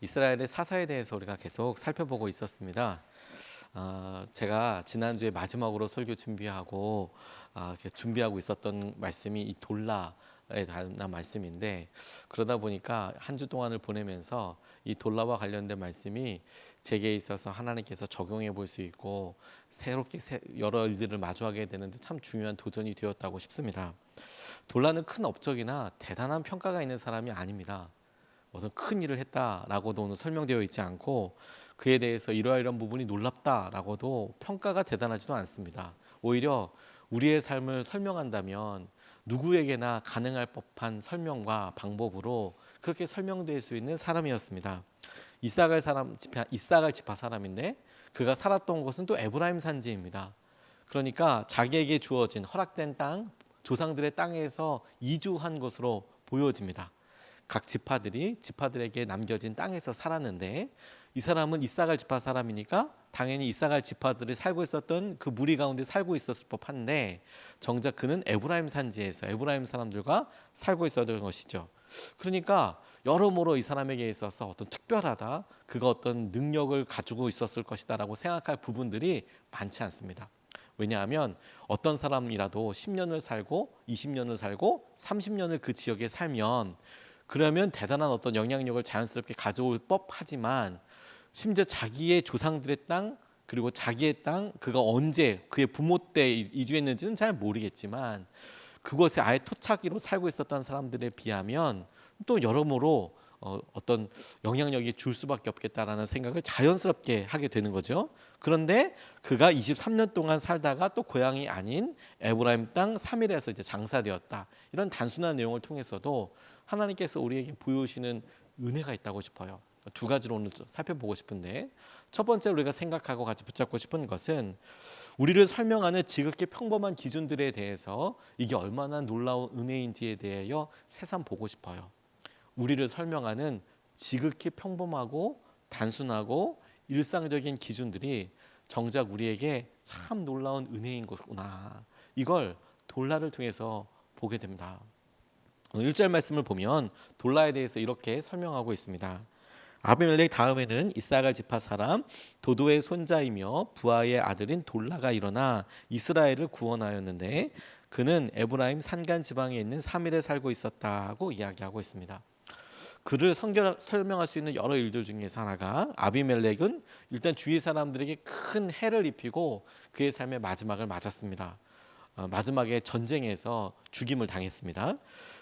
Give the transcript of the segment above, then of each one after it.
이스라엘의 사사에 대해서 우리가 계속 살펴보고 있었습니다. 아, 제가 지난주에 마지막으로 설교 준비하고 아, 이렇게 준비하고 있었던 말씀이 이 돌라에 관한 말씀인데 그러다 보니까 한 주 동안을 보내면서 이 돌라와 관련된 말씀이 제게 있어서 하나님께서 적용해 볼 수 있고 새롭게 새- 여러 일들을 마주하게 되는데 참 중요한 도전이 되었다고 싶습니다. 돌라는 큰 업적이나 대단한 평가가 있는 사람이 아닙니다. 어떤 큰 일을 했다라고도 설명되어 있지 않고 그에 대해서 이러이러한 부분이 놀랍다라고도 평가가 대단하지도 않습니다. 오히려 우리의 삶을 설명한다면 누구에게나 가능할 법한 설명과 방법으로 그렇게 설명될 수 있는 사람이었습니다. 이사갈 사람 지파 이사갈 지파 사람인데 그가 살았던 곳은 또 에브라임 산지입니다. 그러니까 자기에게 주어진 허락된 땅 조상들의 땅에서 이주한 것으로 보여집니다. 각 지파들이 지파들에게 남겨진 땅에서 살았는데 이 사람은 이사갈 지파 사람이니까 당연히 이사갈 지파들이 살고 있었던 그 무리 가운데 살고 있었을 법한데 정작 그는 에브라임 산지에서 에브라임 사람들과 살고 있었던 것이죠. 그러니까 여러모로 이 사람에게 있어서 어떤 특별하다, 그가 어떤 능력을 가지고 있었을 것이다라고 생각할 부분들이 많지 않습니다. 왜냐하면 어떤 사람이라도 10년을 살고 20년을 살고 30년을 그 지역에 살면 그러면 대단한 어떤 영향력을 자연스럽게 가져올 법하지만 심지어 자기의 조상들의 땅 그리고 자기의 땅 그가 언제 그의 부모 때 이- 이주했는지는 잘 모르겠지만 그곳에 아예 토착기로 살고 있었던 사람들에 비하면 또 여러모로 어, 어떤 영향력이 줄 수밖에 없겠다라는 생각을 자연스럽게 하게 되는 거죠. 그런데 그가 23년 동안 살다가 또 고향이 아닌 에브라임 땅 3일에서 이제 장사되었다. 이런 단순한 내용을 통해서도 하나님께서 우리에게 보여주시는 은혜가 있다고 싶어요. 두 가지로 오늘 좀 살펴보고 싶은데 첫 번째 우리가 생각하고 같이 붙잡고 싶은 것은 우리를 설명하는 지극히 평범한 기준들에 대해서 이게 얼마나 놀라운 은혜인지에 대하여 새삼 보고 싶어요. 우리를 설명하는 지극히 평범하고 단순하고 일상적인 기준들이 정작 우리에게 참 놀라운 은혜인 거구나. 이걸 돌라를 통해서 보게 됩니다. 1절 말씀을 보면 돌라에 대해서 이렇게 설명하고 있습니다. 아비멜렉 다음에는 이사갈 지파 사람 도도의 손자이며 부하의 아들인 돌라가 일어나 이스라엘을 구원하였는데 그는 에브라임 산간 지방에 있는 사밀에 살고 있었다고 이야기하고 있습니다. 그를 성결, 설명할 수 있는 여러 일들 중에서 하나가 아비멜렉은 일단 주위 사람들에게 큰 해를 입히고 그의 삶의 마지막을 맞았습니다. 어, 마지막에 전쟁에서 죽임을 당했습니다.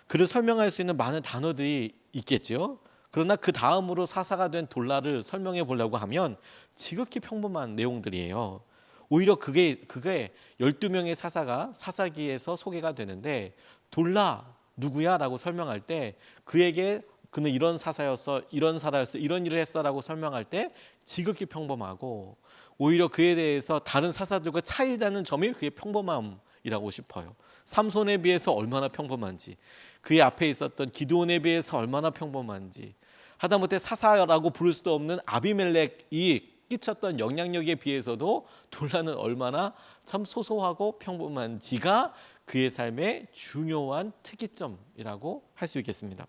그를 설명할 수 있는 많은 단어들이 있겠죠. 그러나 그 다음으로 사사가 된 돌라를 설명해 보려고 하면 지극히 평범한 내용들이에요. 오히려 그게 그게 12명의 사사가 사사기에서 소개가 되는데 돌라 누구야라고 설명할 때 그에게 그는 이런 사사였어, 이런 사라였어, 이런 일을 했어라고 설명할 때 지극히 평범하고 오히려 그에 대해서 다른 사사들과 차이나는 점이 그의 평범함 이라고 싶어요. 삼손에 비해서 얼마나 평범한지, 그의 앞에 있었던 기드온에 비해서 얼마나 평범한지, 하다못해 사사라고 부를 수도 없는 아비멜렉이 끼쳤던 영향력에 비해서도 돌라는 얼마나 참 소소하고 평범한지가 그의 삶의 중요한 특이점이라고 할 수 있겠습니다.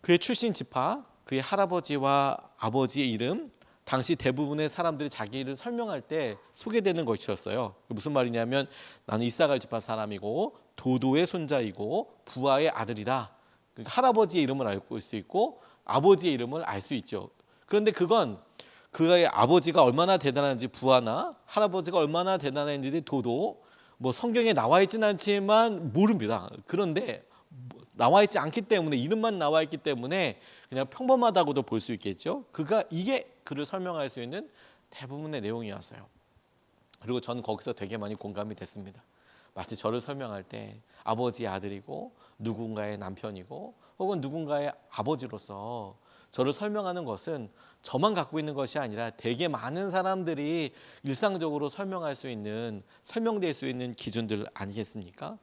그의 출신 지파, 그의 할아버지와 아버지의 이름, 당시 대부분의 사람들이 자기를 설명할 때 소개되는 것이었어요. 그 무슨 말이냐면 나는 이사갈 지파 사람이고 도도의 손자이고 부하의 아들이다. 그러니까 할아버지의 이름을 알고 수 있고 아버지의 이름을 알 수 있죠. 그런데 그건 그의 아버지가 얼마나 대단한지 부하나 할아버지가 얼마나 대단한지 도도 뭐 성경에 나와 있지는 않지만 모릅니다. 그런데 뭐 나와 있지 않기 때문에 이름만 나와 있기 때문에 그냥 평범하다고도 볼 수 있겠죠. 그가 이게 그를 설명할 수 있는 대부분의 내용이었어요. 그리고 저는 거기서 되게 많이 공감이 됐습니다. 마치 저를 설명할 때 아버지의 아들이고 누군가의 남편이고 혹은 누군가의 아버지로서 저를 설명하는 것은 저만 갖고 있는 것이 아니라 되게 많은 사람들이 일상적으로 설명할 수 있는 설명될 수 있는 기준들 아니겠습니까?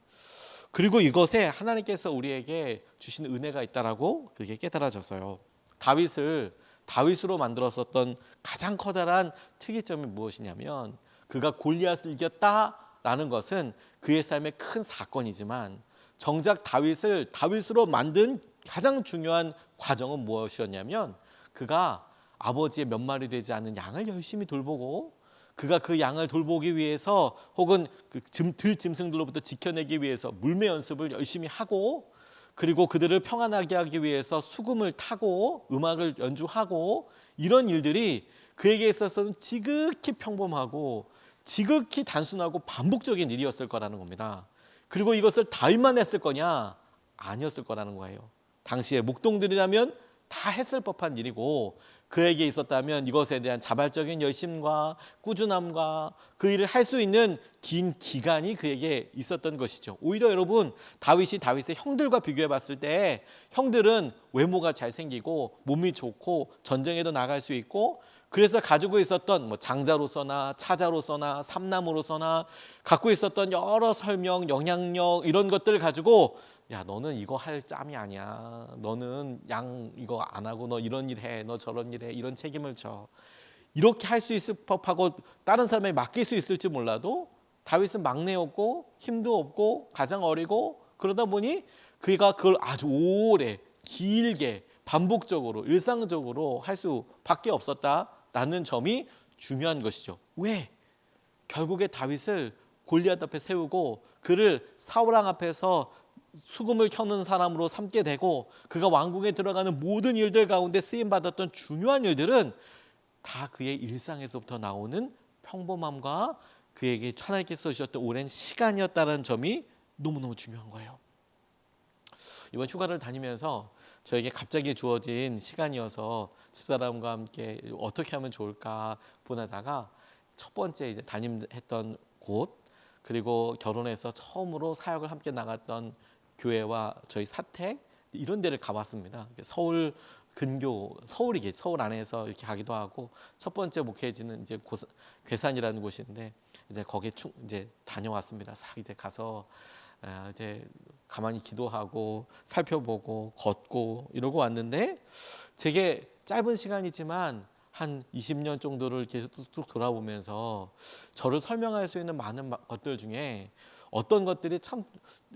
그리고 이것에 하나님께서 우리에게 주신 은혜가 있다라고 그렇게 깨달아졌어요. 다윗을 다윗으로 만들었었던 가장 커다란 특이점이 무엇이냐면 그가 골리앗을 이겼다라는 것은 그의 삶의 큰 사건이지만 정작 다윗을 다윗으로 만든 가장 중요한 과정은 무엇이었냐면 그가 아버지의 몇 마리 되지 않는 양을 열심히 돌보고 그가 그 양을 돌보기 위해서 혹은 그 짐- 들짐승들로부터 지켜내기 위해서 물매 연습을 열심히 하고 그리고 그들을 평안하게 하기 위해서 수금을 타고 음악을 연주하고 이런 일들이 그에게 있어서는 지극히 평범하고 지극히 단순하고 반복적인 일이었을 거라는 겁니다. 그리고 이것을 다윗만 했을 거냐? 아니었을 거라는 거예요. 당시에 목동들이라면 다 했을 법한 일이고 그에게 있었다면 이것에 대한 자발적인 열심과 꾸준함과 그 일을 할 수 있는 긴 기간이 그에게 있었던 것이죠. 오히려 여러분 다윗이 다윗의 형들과 비교해 봤을 때 형들은 외모가 잘생기고 몸이 좋고 전쟁에도 나갈 수 있고 그래서 가지고 있었던 뭐 장자로서나 차자로서나 삼남으로서나 갖고 있었던 여러 설명, 영향력 이런 것들 가지고 야 너는 이거 할 짬이 아니야. 너는 양 이거 안 하고 너 이런 일 해. 너 저런 일 해. 이런 책임을 져. 이렇게 할 수 있을 법하고 다른 사람에게 맡길 수 있을지 몰라도 다윗은 막내였고 힘도 없고 가장 어리고 그러다 보니 그가 그걸 아주 오래 길게 반복적으로 일상적으로 할 수밖에 없었다라는 점이 중요한 것이죠. 왜? 결국에 다윗을 골리앗 앞에 세우고 그를 사울왕 앞에서 수금을 켜는 사람으로 삼게 되고 그가 왕궁에 들어가는 모든 일들 가운데 쓰임 받았던 중요한 일들은 다 그의 일상에서부터 나오는 평범함과 그에게 하나님께서 주셨던 오랜 시간이었다는 점이 너무너무 중요한 거예요. 이번 휴가를 다니면서 저에게 갑자기 주어진 시간이어서 집사람과 함께 어떻게 하면 좋을까 보내다가 첫 번째 이제 담임했던 곳 그리고 결혼해서 처음으로 사역을 함께 나갔던 교회와 저희 사택 이런 데를 가봤습니다. 서울 근교 서울이게 서울 안에서 이렇게 가기도 하고 첫 번째 목회지는 이제 고사, 괴산이라는 곳인데 이제 거기에 충, 이제 다녀왔습니다. 싹 이제 가서 아, 이제 가만히 기도하고 살펴보고 걷고 이러고 왔는데 제게 짧은 시간이지만 한 20년 정도를 이렇게 쭉 돌아보면서 저를 설명할 수 있는 많은 마- 것들 중에 어떤 것들이 참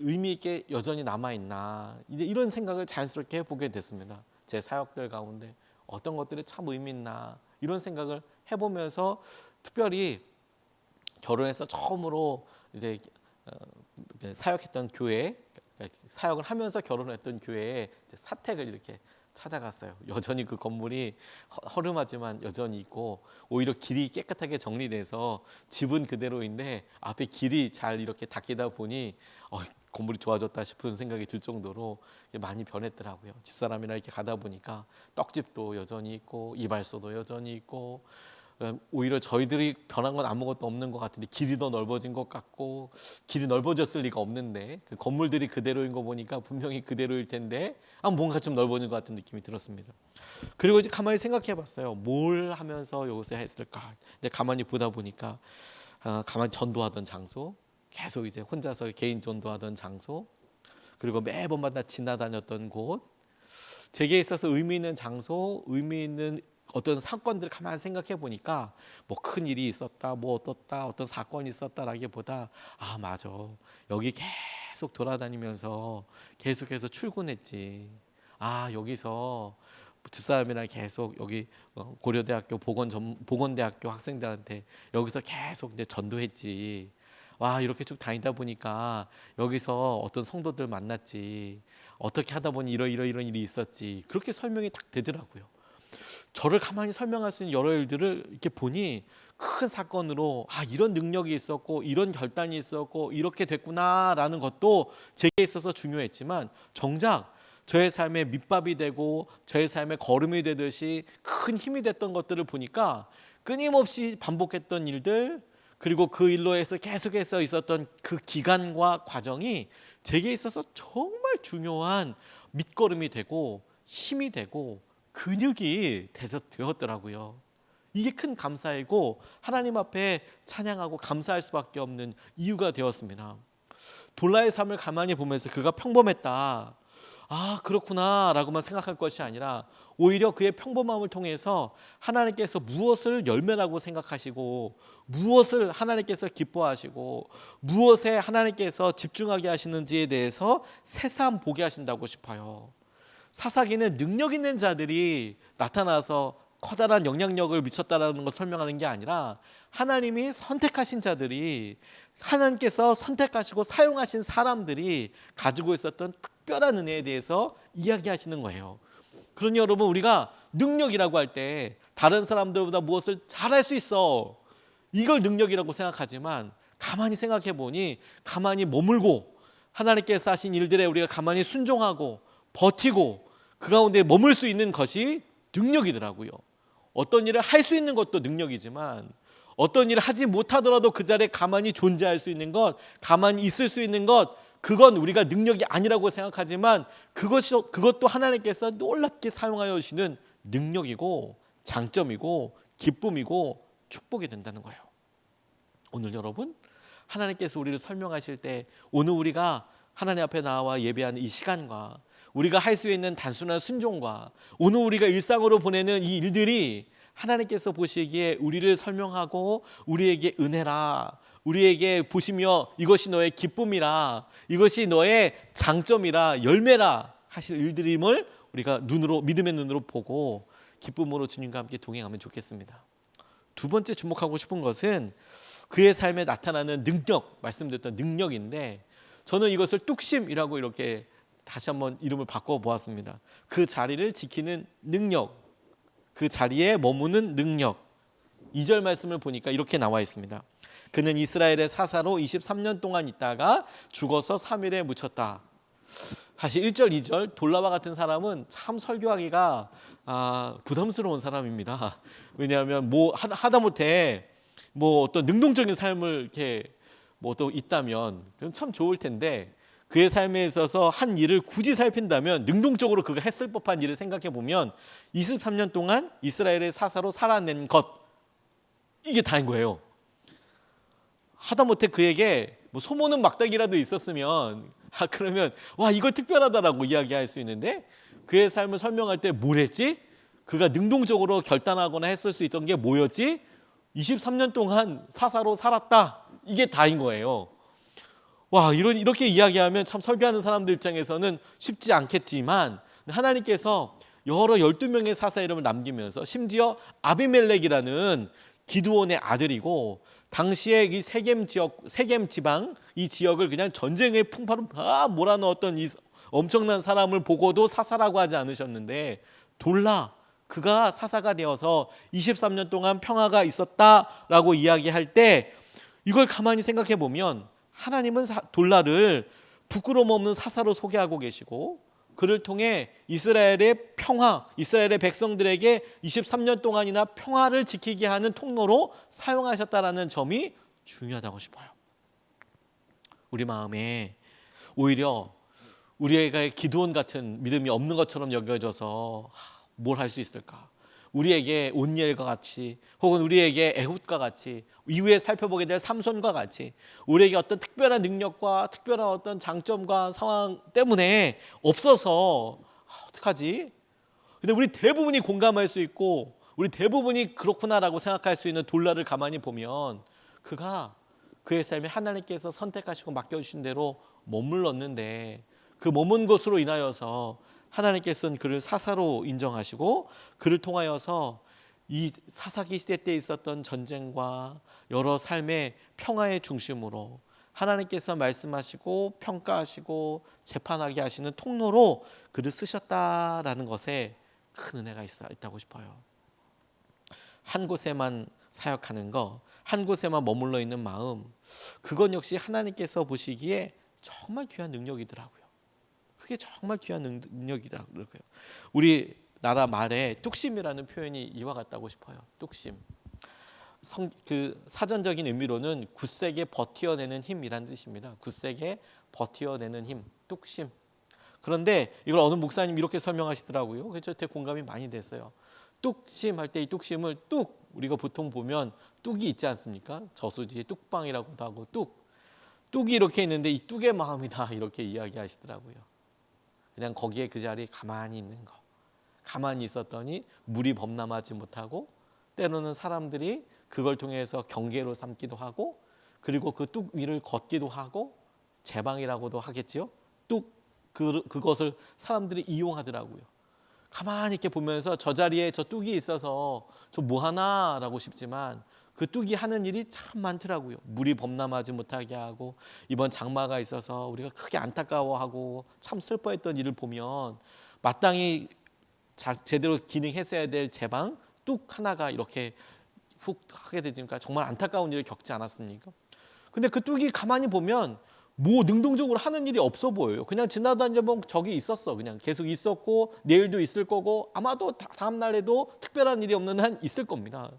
의미 있게 여전히 남아 있나 이런 생각을 자연스럽게 해보게 됐습니다. 제 사역들 가운데 어떤 것들이 참 의미 있나 이런 생각을 해보면서 특별히 결혼해서 처음으로 이제 어, 사역했던 교회 그러니까 사역을 하면서 결혼했던 교회에 사택을 이렇게 찾아갔어요. 여전히 그 건물이 허- 허름하지만 여전히 있고 오히려 길이 깨끗하게 정리돼서 집은 그대로인데 앞에 길이 잘 이렇게 닦이다 보니 어, 건물이 좋아졌다 싶은 생각이 들 정도로 많이 변했더라고요. 집사람이랑 이렇게 가다 보니까 떡집도 여전히 있고 이발소도 여전히 있고 어, 오히려 저희들이 변한 건 아무것도 없는 것 같은데 길이 더 넓어진 것 같고 길이 넓어졌을 리가 없는데 그 건물들이 그대로인 거 보니까 분명히 그대로일 텐데 아 뭔가 좀 넓어진 것 같은 느낌이 들었습니다. 그리고 이제 가만히 생각해봤어요. 뭘 하면서 여기서 했을까? 근데 가만히 보다 보니까 아, 가만히 전도하던 장소, 계속 이제 혼자서 개인 전도하던 장소, 그리고 매번마다 지나다녔던 곳, 제게 있어서 의미 있는 장소, 의미 있는 어떤 사건들을 가만히 생각해 보니까 뭐 큰 일이 있었다, 뭐 어떻다, 어떤 사건이 있었다라기보다 아 맞아 여기 계속 돌아다니면서 계속해서 출근했지. 아 여기서 집사람이랑 계속 여기 어, 고려대학교 보건 전 보건대학교 학생들한테 여기서 계속 이제 전도했지. 와 이렇게 쭉 다니다 보니까 여기서 어떤 성도들 만났지. 어떻게 하다 보니 이러 이러 이런 일이 있었지. 그렇게 설명이 딱 되더라고요. 저를 가만히 설명할 수 있는 여러 일들을 이렇게 보니 큰 사건으로 아 이런 능력이 있었고 이런 결단이 있었고 이렇게 됐구나라는 것도 제게 있어서 중요했지만 정작 저의 삶의 밑밥이 되고 저의 삶의 걸음이 되듯이 큰 힘이 됐던 것들을 보니까 끊임없이 반복했던 일들 그리고 그 일로 해서 계속해서 있었던 그 기간과 과정이 제게 있어서 정말 중요한 밑거름이 되고 힘이 되고 근육이 되었더라고요. 이게 큰 감사이고 하나님 앞에 찬양하고 감사할 수밖에 없는 이유가 되었습니다. 돌라의 삶을 가만히 보면서 그가 평범했다. 아 그렇구나 라고만 생각할 것이 아니라 오히려 그의 평범함을 통해서 하나님께서 무엇을 열매라고 생각하시고 무엇을 하나님께서 기뻐하시고 무엇에 하나님께서 집중하게 하시는지에 대해서 새삼 보게 하신다고 싶어요. 사사기는 능력 있는 자들이 나타나서 커다란 영향력을 미쳤다라는 걸 설명하는 게 아니라 하나님이 선택하신 자들이 하나님께서 선택하시고 사용하신 사람들이 가지고 있었던 특별한 은혜에 대해서 이야기하시는 거예요. 그러니 여러분 우리가 능력이라고 할 때 다른 사람들보다 무엇을 잘할 수 있어. 이걸 능력이라고 생각하지만 가만히 생각해 보니 가만히 머물고 하나님께서 하신 일들에 우리가 가만히 순종하고 버티고 그 가운데 머물 수 있는 것이 능력이더라고요. 어떤 일을 할 수 있는 것도 능력이지만 어떤 일을 하지 못하더라도 그 자리에 가만히 존재할 수 있는 것, 가만히 있을 수 있는 것, 그건 우리가 능력이 아니라고 생각하지만 그것이 그것도 하나님께서 놀랍게 사용하여 주시는 능력이고 장점이고 기쁨이고 축복이 된다는 거예요. 오늘 여러분 하나님께서 우리를 설명하실 때 오늘 우리가 하나님 앞에 나와 예배하는 이 시간과 우리가 할 수 있는 단순한 순종과 오늘 우리가 일상으로 보내는 이 일들이 하나님께서 보시기에 우리를 설명하고 우리에게 은혜라 우리에게 보시며 이것이 너의 기쁨이라 이것이 너의 장점이라 열매라 하실 일들임을 우리가 눈으로 믿음의 눈으로 보고 기쁨으로 주님과 함께 동행하면 좋겠습니다. 두 번째 주목하고 싶은 것은 그의 삶에 나타나는 능력 말씀드렸던 능력인데 저는 이것을 뚝심이라고 이렇게 다시 한번 이름을 바꿔 보았습니다. 그 자리를 지키는 능력, 그 자리에 머무는 능력. 2절 말씀을 보니까 이렇게 나와 있습니다. 그는 이스라엘의 사사로 23년 동안 있다가 죽어서 3일에 묻혔다. 사실 1절, 2절 돌라와 같은 사람은 참 설교하기가 아, 부담스러운 사람입니다. 왜냐하면 뭐 하- 하다못해 뭐 어떤 능동적인 삶을 이렇게 뭐 또 있다면 그럼 참 좋을 텐데 그의 삶에 있어서 한 일을 굳이 살핀다면 능동적으로 그가 했을 법한 일을 생각해 보면 23년 동안 이스라엘의 사사로 살아낸 것 이게 다인 거예요. 하다못해 그에게 뭐 소모는 막대기라도 있었으면 아 그러면 와 이거 특별하다라고 이야기할 수 있는데 그의 삶을 설명할 때 뭐랬지? 그가 능동적으로 결단하거나 했을 수 있던 게 뭐였지? 23년 동안 사사로 살았다. 이게 다인 거예요. 와 이런 이렇게 이야기하면 참 설교하는 사람들 입장에서는 쉽지 않겠지만 하나님께서 여러 12명의 사사 이름을 남기면서 심지어 아비멜렉이라는 기드온의 아들이고 당시에 이 세겜 지역 세겜 지방 이 지역을 그냥 전쟁의 풍파로 다 몰아넣었던 이 엄청난 사람을 보고도 사사라고 하지 않으셨는데 돌라 그가 사사가 되어서 23년 동안 평화가 있었다라고 이야기할 때 이걸 가만히 생각해 보면 하나님은 사- 돌라를 부끄러움 없는 사사로 소개하고 계시고 그를 통해 이스라엘의 평화, 이스라엘의 백성들에게 23년 동안이나 평화를 지키게 하는 통로로 사용하셨다라는 점이 중요하다고 싶어요. 우리 마음에 오히려 우리에게 기도원 같은 믿음이 없는 것처럼 여겨져서 뭘 할 수 있을까? 우리에게 온니엘과 같이 혹은 우리에게 에훗과 같이 이후에 살펴보게 될 삼손과 같이 우리에게 어떤 특별한 능력과 특별한 어떤 장점과 상황 때문에 없어서 아, 어떡하지? 근데 우리 대부분이 공감할 수 있고 우리 대부분이 그렇구나라고 생각할 수 있는 돌라를 가만히 보면 그가 그의 삶에 하나님께서 선택하시고 맡겨주신 대로 머물렀는데 그 머문 것으로 인하여서 하나님께서는 그를 사사로 인정하시고 그를 통하여서 이 사사기 시대 때 있었던 전쟁과 여러 삶의 평화의 중심으로 하나님께서 말씀하시고 평가하시고 재판하게 하시는 통로로 그를 쓰셨다라는 것에 큰 은혜가 있어 있다고 싶어요. 한 곳에만 사역하는 거, 한 곳에만 머물러 있는 마음, 그건 역시 하나님께서 보시기에 정말 귀한 능력이더라고요. 그게 정말 귀한 능- 능력이다 그럴까요? 우리 나라 말에 뚝심이라는 표현이 이와 같다고 싶어요. 뚝심. 성, 그 사전적인 의미로는 굳세게 버티어내는 힘이란 뜻입니다. 굳세게 버티어내는 힘, 뚝심. 그런데 이걸 어느 목사님 이렇게 설명하시더라고요. 그래서 되게 공감이 많이 됐어요. 뚝심 할 때 이 뚝심을 뚝 우리가 보통 보면 뚝이 있지 않습니까? 저수지에 뚝방이라고도 하고 뚝 뚝이 이렇게 있는데 이 뚝의 마음이다 이렇게 이야기하시더라고요. 그냥 거기에 그 자리에 가만히 있는 거. 가만히 있었더니 물이 범람하지 못하고 때로는 사람들이 그걸 통해서 경계로 삼기도 하고 그리고 그 뚝 위를 걷기도 하고 제방이라고도 하겠지요. 뚝 그 그것을 사람들이 이용하더라고요. 가만히 이렇게 보면서 저 자리에 저 뚝이 있어서 저 뭐 하나라고 싶지만 그 뚝이 하는 일이 참 많더라고요. 물이 범람하지 못하게 하고 이번 장마가 있어서 우리가 크게 안타까워하고 참 슬퍼했던 일을 보면 마땅히 자, 제대로 기능했어야 될 제방 뚝 하나가 이렇게 훅 하게 되니까 정말 안타까운 일을 겪지 않았습니까? 근데 그 뚝이 가만히 보면 뭐 능동적으로 하는 일이 없어 보여요. 그냥 지나다니면 저기 있었어. 그냥 계속 있었고 내일도 있을 거고 아마도 다- 다음 날에도 특별한 일이 없는 한 있을 겁니다.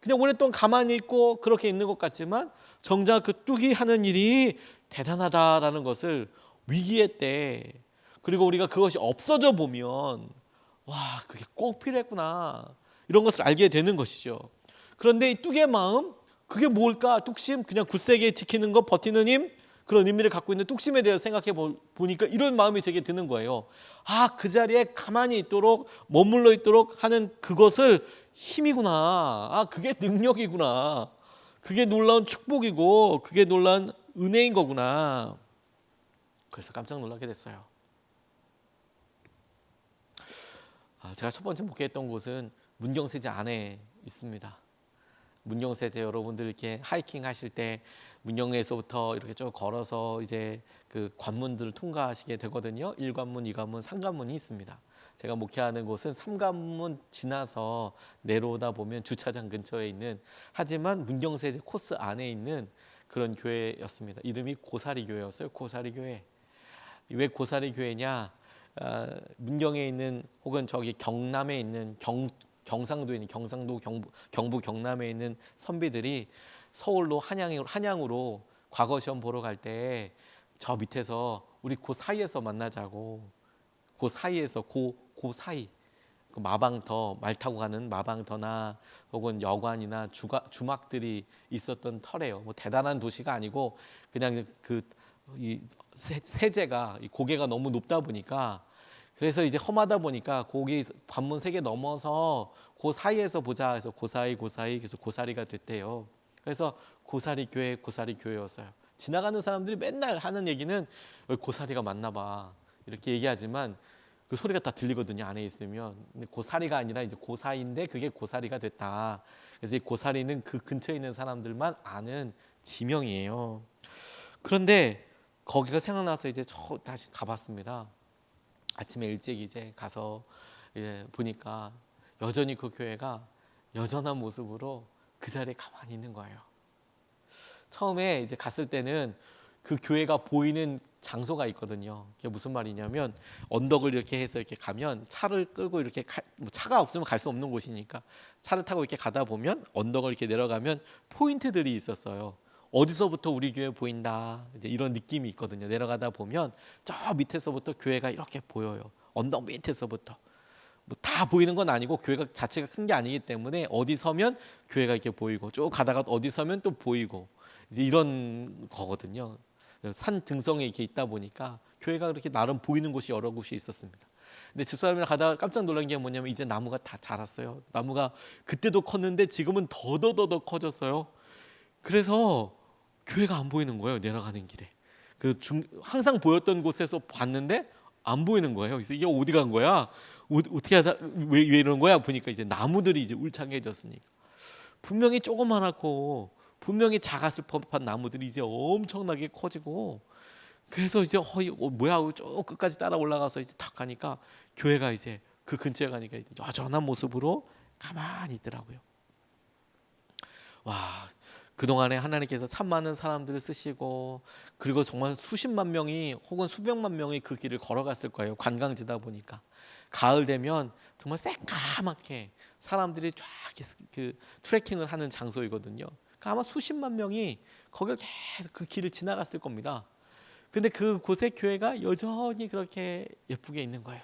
그냥 오랫동안 가만히 있고 그렇게 있는 것 같지만 정작 그 뚝이 하는 일이 대단하다라는 것을 위기의 때 그리고 우리가 그것이 없어져 보면 와 그게 꼭 필요했구나 이런 것을 알게 되는 것이죠. 그런데 이 뚝의 마음 그게 뭘까? 뚝심 그냥 굳세게 지키는 것 버티는 힘 그런 의미를 갖고 있는 뚝심에 대해서 생각해 보- 보니까 이런 마음이 되게 드는 거예요. 아 그 자리에 가만히 있도록 머물러 있도록 하는 그것을 힘이구나. 아 그게 능력이구나. 그게 놀라운 축복이고 그게 놀라운 은혜인 거구나. 그래서 깜짝 놀라게 됐어요. 아, 제가 첫 번째 목회했던 곳은 문경세제 안에 있습니다. 문경세제 여러분들 이렇게 하이킹 하실 때 문경에서부터 이렇게 쭉 걸어서 이제 그 관문들을 통과하시게 되거든요. 1관문, 2관문, 3관문이 있습니다. 제가 목회하는 곳은 3관문 지나서 내려오다 보면 주차장 근처에 있는 하지만 문경세제 코스 안에 있는 그런 교회였습니다. 이름이 고사리 교회였어요. 고사리 교회. 왜 고사리 교회냐? 아, 문경에 있는 혹은 저기 경남에 있는 경 경상도에 있는 경상도 경부 경부 경남에 있는 선비들이 서울로 한양 한양으로 과거 시험 보러 갈 때 저 밑에서 우리 그 사이에서 만나자고 그 사이에서 그, 그 사이 그 마방터 말 타고 가는 마방터나 혹은 여관이나 주가, 주막들이 있었던 터래요. 뭐 대단한 도시가 아니고 그냥 그 이 세제가 이 고개가 너무 높다 보니까 그래서 이제 험하다 보니까 거기 관문 세 개 넘어서 그 사이에서 보자 해서 고사리 고사리 그래서 고사리가 됐대요. 그래서 고사리 교회 고사리 교회였어요. 지나가는 사람들이 맨날 하는 얘기는 여기 고사리가 맞나 봐 이렇게 얘기하지만 그 소리가 다 들리거든요 안에 있으면 고사리가 아니라 이제 고사인데 그게 고사리가 됐다. 그래서 이 고사리는 그 근처에 있는 사람들만 아는 지명이에요. 그런데 거기가 생각나서 이제 저 다시 가봤습니다. 아침에 일찍 이제 가서 이제 보니까 여전히 그 교회가 여전한 모습으로 그 자리에 가만히 있는 거예요. 처음에 이제 갔을 때는 그 교회가 보이는 장소가 있거든요. 그게 무슨 말이냐면 언덕을 이렇게 해서 이렇게 가면 차를 끌고 이렇게 가, 뭐 차가 없으면 갈 수 없는 곳이니까 차를 타고 이렇게 가다 보면 언덕을 이렇게 내려가면 포인트들이 있었어요. 어디서부터 우리 교회 보인다 이런 느낌이 있거든요. 내려가다 보면 저 밑에서부터 교회가 이렇게 보여요. 언덕 밑에서부터 뭐 다 보이는 건 아니고 교회가 자체가 큰 게 아니기 때문에 어디 서면 교회가 이렇게 보이고 쭉 가다가 어디 서면 또 보이고 이런 거거든요. 산 등성에 이렇게 있다 보니까 교회가 그렇게 나름 보이는 곳이 여러 곳이 있었습니다. 근데 집사람이랑 가다가 깜짝 놀란 게 뭐냐면 이제 나무가 다 자랐어요. 나무가 그때도 컸는데 지금은 더더더더 커졌어요. 그래서 교회가 안 보이는 거예요. 내려가는 길에. 그 중, 항상 보였던 곳에서 봤는데 안 보이는 거예요. 그래서 이게 어디 간 거야? 어, 어떻게 하다 왜, 왜 이런 거야? 보니까 이제 나무들이 이제 울창해졌으니까 분명히 조그만하고 분명히 작았을 법한 나무들이 이제 엄청나게 커지고 그래서 이제 허이 어, 뭐야 하고 쭉 끝까지 따라 올라가서 이제 탁 가니까 교회가 이제 그 근처에 가니까 여전한 모습으로 가만히 있더라고요. 와 그동안에 하나님께서 참 많은 사람들을 쓰시고 그리고 정말 수십만 명이 혹은 수백만 명이 그 길을 걸어갔을 거예요. 관광지다 보니까 가을 되면 정말 새까맣게 사람들이 쫙 그 트레킹을 하는 장소이거든요. 그러니까 아마 수십만 명이 거기를 계속 그 길을 지나갔을 겁니다. 근데 그 곳의 교회가 여전히 그렇게 예쁘게 있는 거예요.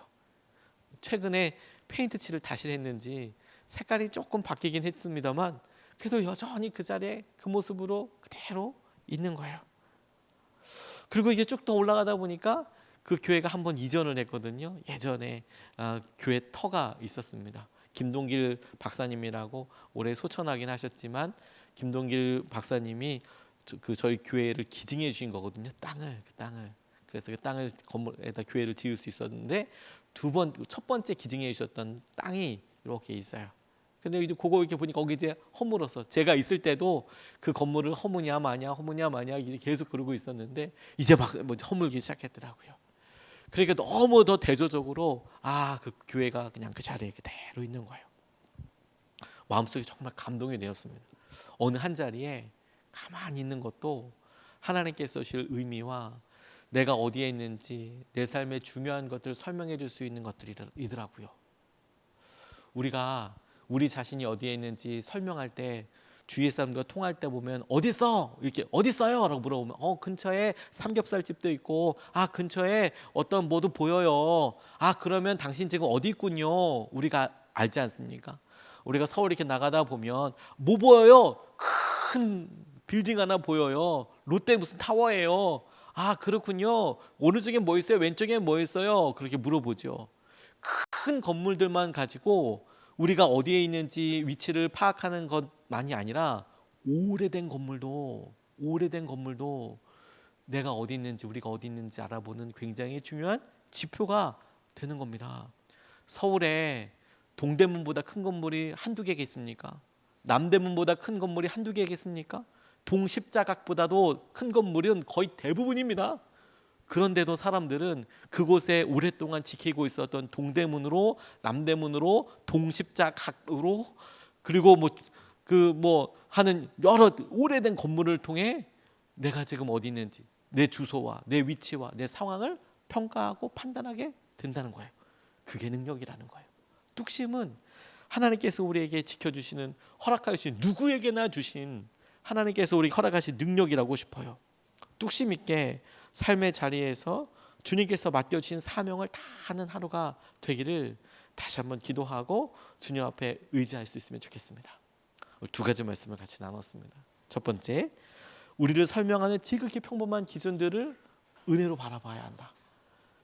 최근에 페인트 칠을 다시 했는지 색깔이 조금 바뀌긴 했습니다만 그래도 여전히 그 자리에 그 모습으로 그대로 있는 거예요. 그리고 이게 쭉 더 올라가다 보니까 그 교회가 한 번 이전을 했거든요. 예전에 아, 교회 터가 있었습니다. 김동길 박사님이라고 올해 소천하긴 하셨지만 김동길 박사님이 저, 그 저희 교회를 기증해 주신 거거든요. 땅을 그 땅을 그래서 그 땅을 건물에다 교회를 지을 수 있었는데 두 번 첫 번째 기증해 주셨던 땅이 이렇게 있어요. 근데 이제 그거 이렇게 보니까 거기 이제 허물어서 제가 있을 때도 그 건물을 허무냐 마냐 허무냐 마냐 계속 그러고 있었는데 이제 막뭐 허물기 시작했더라고요. 그러니까 너무 더 대조적으로 아 그 교회가 그냥 그 자리에 그대로 있는 거예요. 마음속에 정말 감동이 되었습니다. 어느 한 자리에 가만히 있는 것도 하나님께서 주실 의미와 내가 어디에 있는지 내 삶의 중요한 것들을 설명해 줄 수 있는 것들이더라고요. 우리가 우리 자신이 어디에 있는지 설명할 때 주위의 사람들과 통할 때 보면 어디 있어 이렇게 어디 있어요 라고 물어보면 어 근처에 삼겹살 집도 있고 아 근처에 어떤 뭐도 보여요. 아 그러면 당신 지금 어디 있군요. 우리가 알지 않습니까? 우리가 서울 이렇게 나가다 보면 뭐 보여요? 큰 빌딩 하나 보여요. 롯데 무슨 타워예요. 아 그렇군요. 오른쪽에 뭐 있어요? 왼쪽에 뭐 있어요? 그렇게 물어보죠. 큰 건물들만 가지고 우리가 어디에 있는지 위치를 파악하는 것만이 아니라 오래된 건물도 오래된 건물도 내가 어디 있는지 우리가 어디 있는지 알아보는 굉장히 중요한 지표가 되는 겁니다. 서울에 동대문보다 큰 건물이 한두 개겠습니까? 남대문보다 큰 건물이 한두 개겠습니까? 동십자각보다도 큰 건물은 거의 대부분입니다. 그런데도 사람들은 그곳에 오랫동안 지키고 있었던 동대문으로 남대문으로 동십자각으로 그리고 뭐그 뭐 하는 여러 오래된 건물을 통해 내가 지금 어디 있는지 내 주소와 내 위치와 내 상황을 평가하고 판단하게 된다는 거예요. 그게 능력이라는 거예요. 뚝심은 하나님께서 우리에게 지켜주시는 허락하여 주신 누구에게나 주신 하나님께서 우리 허락하신 능력이라고 싶어요. 뚝심 있게 삶의 자리에서 주님께서 맡겨주신 사명을 다 하는 하루가 되기를 다시 한번 기도하고 주님 앞에 의지할 수 있으면 좋겠습니다. 두 가지 말씀을 같이 나눴습니다. 첫 번째, 우리를 설명하는 지극히 평범한 기준들을 은혜로 바라봐야 한다.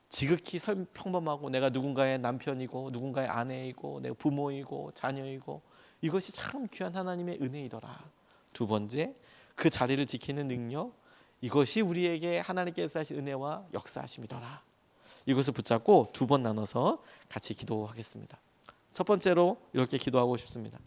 지극히 설- 평범하고 내가 누군가의 남편이고 누군가의 아내이고 내가 부모이고 자녀이고 이것이 참 귀한 하나님의 은혜이더라. 두 번째, 그 자리를 지키는 능력 이것이 우리에게 하나님께서 하신 은혜와 역사하심이더라. 이것을 붙잡고 두 번 나눠서 같이 기도하겠습니다. 첫 번째로 이렇게 기도하고 싶습니다.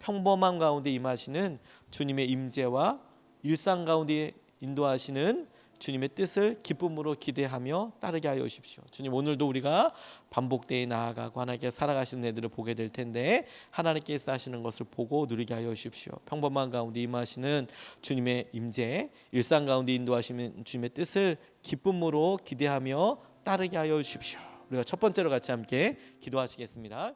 평범한 가운데 임하시는 주님의 임재와 일상 가운데 인도하시는 주님의 뜻을 기쁨으로 기대하며 따르게 하여 주십시오. 주님 오늘도 우리가 반복되어 나아가고 하나님께 살아가시는 애들을 보게 될 텐데 하나님께서 하시는 것을 보고 누리게 하여 주십시오. 평범한 가운데 임하시는 주님의 임재, 일상 가운데 인도하시는 주님의 뜻을 기쁨으로 기대하며 따르게 하여 주십시오. 우리가 첫 번째로 같이 함께 기도하시겠습니다.